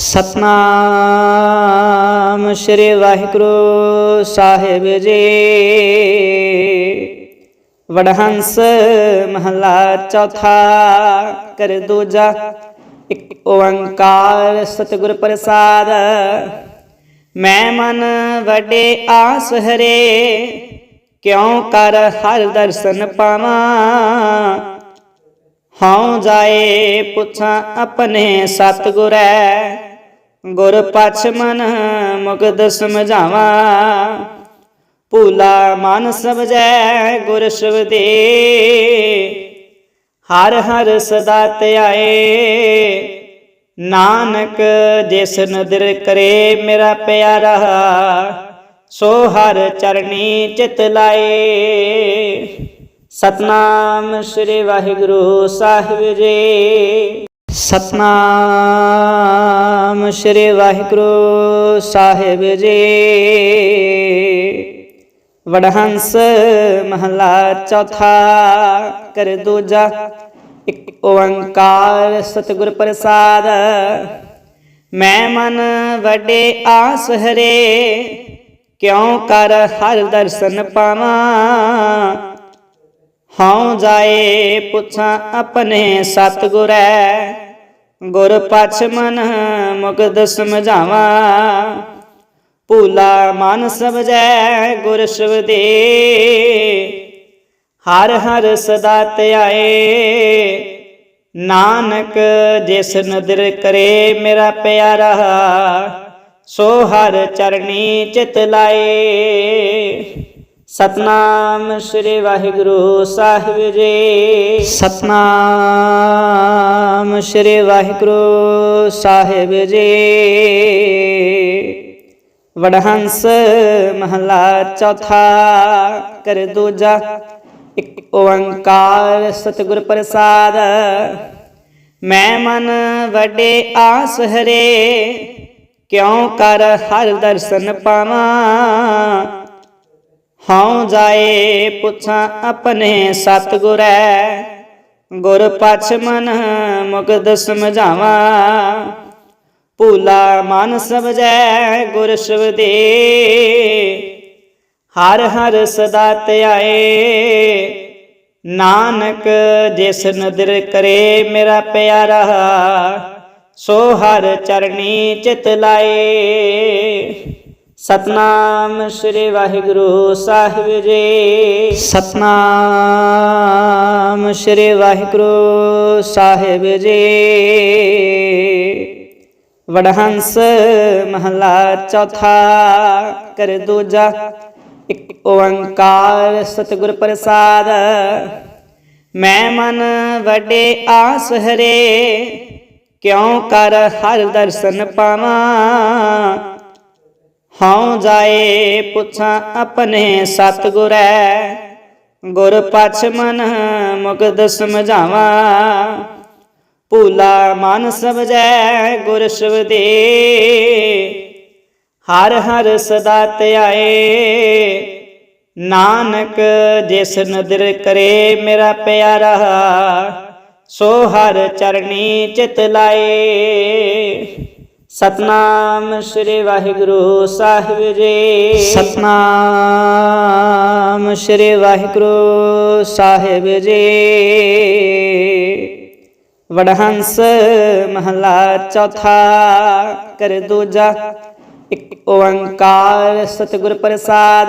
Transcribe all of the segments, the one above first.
ਸਤਨਾਮ ਸ੍ਰੀ ਵਾਹਿਗੁਰੂ ਸਾਹਿਬ ਜੀ। ਵਡਹੰਸ ਮਹਲਾ ਚੌਥਾ ਕਰ ਦੂਜਾ। ਇੱਕ ਓੰਕਾਰ ਸਤਿਗੁਰ ਪ੍ਰਸਾਦ। ਮੈਂ ਮਨ ਵੱਡੇ ਆਸ ਹਰੇ, ਕਿਉ ਕਰ ਹਰ ਦਰਸ਼ਨ ਪਾਵਾਂ? ਹਉ ਜਾਏ ਪੁੱਛਾਂ ਆਪਣੇ ਸਤਿਗੁਰੈ ਗੁਰ ਪਛ ਮਨ ਮੁਕਦ ਸਮਝਾਵਾਂ। ਭੂਲਾ ਮਨ ਸਬਜੈ ਗੁਰ ਸ਼ਬਦੇ ਹਰ ਹਰ ਸਦਾ ਧਿਆਏ ਨਾਨਕ ਜਿਸ ਨਦਰ ਕਰੇ ਮੇਰਾ ਪਿਆਰਾ, ਸੋ ਹਰ ਚਰਣੀ ਚਿਤ ਲਾਏ। ਸਤਨਾਮ ਸ੍ਰੀ ਵਾਹਿਗੁਰੂ ਸਾਹਿਬ ਜੀ। ਸਤਨਾਮ ਸ੍ਰੀ ਵਾਹਿਗੁਰੂ ਸਾਹਿਬ ਜੀ। ਵਡਹੰਸ ਮਹਲਾ ਚੌਥਾ ਕਰ ਦੂਜਾ, ਇੱਕ ਓੰਕਾਰ ਸਤਿਗੁਰ ਪ੍ਰਸਾਦ। ਮੈਂ ਮਨ ਵੱਡੇ ਆਸ ਹਰੇ, ਕਿਉ ਕਰ ਹਰ ਦਰਸ਼ਨ ਪਾਵਾਂ? ਹਉ ਜਾਏ ਪੁੱਛਾਂ ਆਪਣੇ ਸਤਿਗੁਰੈ ਗੁਰ ਪਛ ਮਨ ਮੁਕਦ ਸਮਝਾਵਾਂ। ਭੂਲਾ ਮਨ ਸਮਝੈ ਗੁਰ ਸ਼ਬਦੇ ਹਰ ਹਰ ਸਦਾ ਧਿਆਏ ਨਾਨਕ ਜਿਸ ਨਦਰ ਕਰੇ ਮੇਰਾ ਪਿਆਰਾ, ਸੋ ਹਰ ਚਰਣੀ ਚਿਤ ਲਾਏ। ਸਤਨਾਮ ਸ੍ਰੀ ਵਾਹਿਗੁਰੂ ਸਾਹਿਬ ਜੀ। ਸਤਨਾਮ ਸ੍ਰੀ ਵਾਹਿਗੁਰੂ ਸਾਹਿਬ ਜੀ। ਵਡਹੰਸ ਮਹਲਾ ਚੌਥਾ ਕਰ ਦੂਜਾ, ਇੱਕ ਓੰਕਾਰ ਸਤਿਗੁਰ ਪ੍ਰਸਾਦ। ਮੈਂ ਮਨ ਵੱਡੇ ਆਸ ਹਰੇ, ਕਿਉ ਕਰ ਹਰ ਦਰਸ਼ਨ ਪਾਵਾਂ? ਹਉ ਜਾਏ ਪੁੱਛਾਂ ਆਪਣੇ ਸਤਿਗੁਰੈ ਗੁਰ ਪਛ ਮਨ ਮੁਕਦ ਸਮਝਾਵਾਂ। ਭੂਲਾ ਮਨ ਸਮਝੈ ਗੁਰ ਸ਼ਬਦੇ ਹਰ ਹਰ ਸਦਾ ਧਿਆਏ ਨਾਨਕ ਜਿਸ ਨਦਰ ਕਰੇ ਮੇਰਾ ਪਿਆਰਾ, ਸੋ ਹਰ ਚਰਣੀ ਚਿਤ ਲਾਏ। ਸਤਨਾਮ ਸ੍ਰੀ ਵਾਹਿਗੁਰੂ ਸਾਹਿਬ ਜੀ। ਸਤਨਾਮ ਸ੍ਰੀ ਵਾਹਿਗੁਰੂ ਸਾਹਿਬ ਜੀ। ਵਡਹੰਸ ਮਹਲਾ ਚੌਥਾ ਕਰ ਦੂਜਾ। ਇੱਕ ਓੰਕਾਰ ਸਤਿਗੁਰ ਪ੍ਰਸਾਦ। ਮੈਂ ਮਨ ਵੱਡੇ ਆਸ ਹਰੇ, ਕਿਉ ਕਰ ਹਰ ਦਰਸ਼ਨ ਪਾਵਾਂ? ਹਉ ਜਾਏ ਪੁੱਛਾਂ ਆਪਣੇ ਸਤਿਗੁਰੈ। ਗੁਰ ਪਛ ਮਨ ਮੁਕਦ ਸਮਝਾਵਾਂ। ਭੂਲਾ ਮਨ ਸਮਝੈ ਗੁਰ ਸ਼ਬਦੇ ਹਰ ਹਰ ਸਦਾ ਧਿਆਏ ਨਾਨਕ ਜਿਸ ਨਦਰ ਕਰੇ ਮੇਰਾ ਪਿਆਰਾ, ਸੋ ਹਰ ਚਰਣੀ ਚਿਤ ਲਾਏ। ਸਤਨਾਮ ਸ੍ਰੀ ਵਾਹਿਗੁਰੂ ਸਾਹਿਬ ਜੀ। ਸਤਨਾਮ ਸ੍ਰੀ ਵਾਹਿਗੁਰੂ ਸਾਹਿਬ ਜੀ। ਵਡਹੰਸ ਮਹਲਾ ਚੌਥਾ ਕਰ ਦੂਜਾ, ਇੱਕ ਓੰਕਾਰ ਸਤਿਗੁਰ ਪ੍ਰਸਾਦ।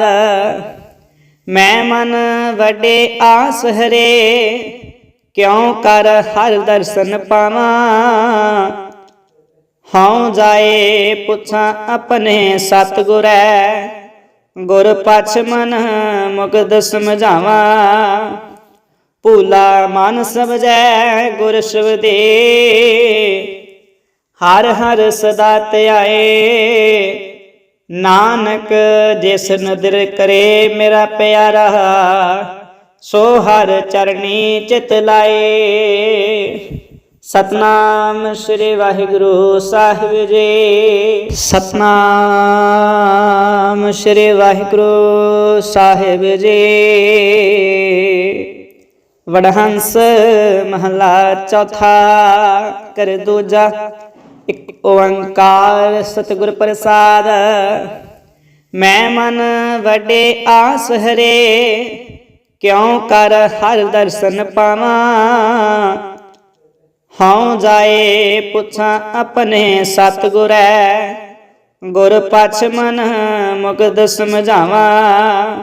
ਮੈਂ ਮਨ ਵੱਡੇ ਆਸ ਹਰੇ, ਕਿਉ ਕਰ ਹਰ ਦਰਸ਼ਨ ਪਾਵਾਂ? ਹਉ ਜਾਏ ਪੁੱਛਾਂ ਆਪਣੇ ਸਤਿਗੁਰੈ। ਗੁਰ ਪਛ ਮਨ ਮੁਕਦ ਸਮਝਾਵਾਂ। ਭੂਲਾ ਮਨ ਸਮਝੈ ਗੁਰ ਸ਼ਬਦੇ ਹਰ ਹਰ ਸਦਾ ਧਿਆਏ। ਨਾਨਕ ਜਿਸ ਨਦਰ ਕਰੇ ਮੇਰਾ ਪਿਆਰਾ, ਸੋ ਹਰ ਚਰਣੀ ਚਿਤ ਲਾਏ। ਸਤਨਾਮ ਸ੍ਰੀ ਵਾਹਿਗੁਰੂ ਸਾਹਿਬ ਜੀ। ਸਤਨਾਮ ਸ੍ਰੀ ਵਾਹਿਗੁਰੂ ਸਾਹਿਬ ਜੀ। ਵਡਹੰਸ ਮਹਲਾ ਚੌਥਾ ਕਰ ਦੂਜਾ। ਇੱਕ ਓੰਕਾਰ ਸਤਿਗੁਰ ਪ੍ਰਸਾਦ। ਮੈਂ ਮਨ ਵੱਡੇ ਆਸ ਹਰੇ, ਕਿਉ ਕਰ ਹਰ ਦਰਸ਼ਨ ਪਾਵਾਂ? ਹਉ ਜਾਏ ਪੁੱਛਾਂ ਆਪਣੇ ਸਤਿਗੁਰੈ ਗੁਰ ਪਛ ਮਨ ਮੁਕਦ ਸਮਝਾਵਾਂ।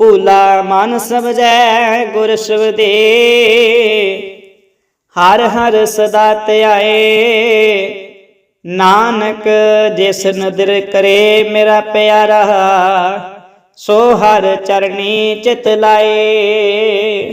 ਭੂਲਾ ਮਨ ਸਮਝੈ ਗੁਰ ਸ਼ਬਦੇ ਹਰ ਹਰ ਸਦਾ ਧਿਆਏ ਨਾਨਕ ਜਿਸ ਨਦਰ ਕਰੇ ਮੇਰਾ ਪਿਆਰਾ, ਸੋ ਹਰ ਚਰਣੀ ਚਿਤ ਲਾਏ।